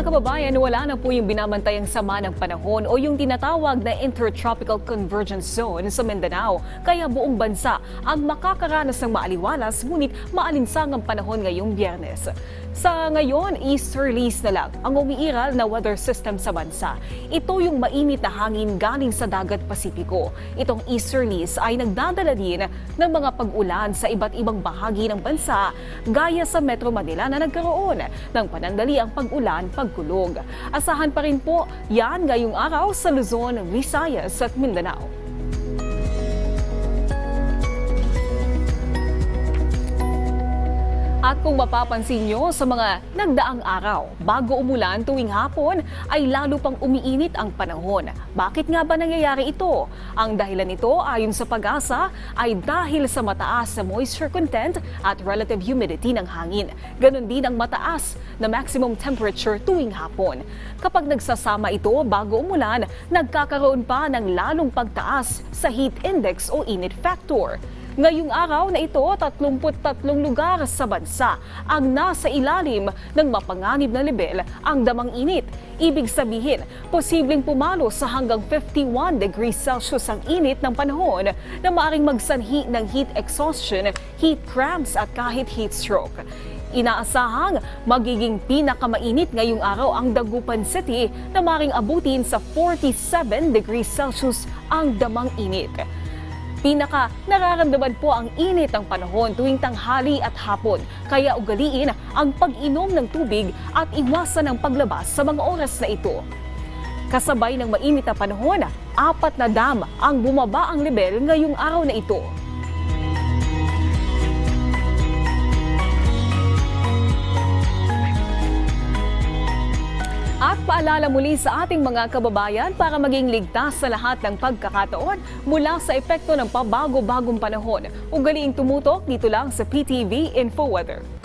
mga kababayan, wala na po yung binamantayang sama ng panahon o yung tinatawag na Intertropical Convergence Zone sa Mindanao. Kaya buong bansa ang makakaranas ng maaliwalas ngunit maalinsangang panahon ngayong biyernes. Sa ngayon, easterlies na lang ang umiiral na weather system sa bansa. Ito yung mainit na hangin galing sa dagat Pasipiko. Itong easterlies ay nagdadala din ng mga pag-ulan sa iba't ibang bahagi ng bansa gaya sa Metro Manila na nagkaroon ng panandaliang pag-ulan pagkulog. Asahan pa rin po yan ngayong araw sa Luzon, Visayas at Mindanao. Kung mapapansin nyo sa mga nagdaang araw, bago umulan tuwing hapon ay lalo pang umiinit ang panahon. Bakit nga ba nangyayari ito? Ang dahilan nito ayon sa pag-asa ay dahil sa mataas na moisture content at relative humidity ng hangin. Ganon din ang mataas na maximum temperature tuwing hapon. Kapag nagsasama ito bago umulan, nagkakaroon pa ng lalong pagtaas sa heat index o init factor. Ngayong araw na ito, 33 lugar sa bansa ang nasa ilalim ng mapanganib na level ang damang init. Ibig sabihin, posibleng pumalo sa hanggang 51 degrees Celsius ang init ng panahon na maaring magsanhi ng heat exhaustion, heat cramps at kahit heat stroke. Inaasahang magiging pinakamainit ngayong araw ang Dagupan City na maring abutin sa 47 degrees Celsius ang damang init. Pinaka nararamdaman po ang init ng panahon tuwing tanghali at hapon. Kaya ugaliin ang pag-inom ng tubig at iwasan ang paglabas sa mga oras na ito. Kasabay ng mainit na panahon, apat na dam ang bumaba ang level ngayong araw na ito. At paalala muli sa ating mga kababayan para maging ligtas sa lahat ng pagkakataon mula sa epekto ng pabago-bagong panahon. Ugaliing tumutok dito lang sa PTV InfoWeather.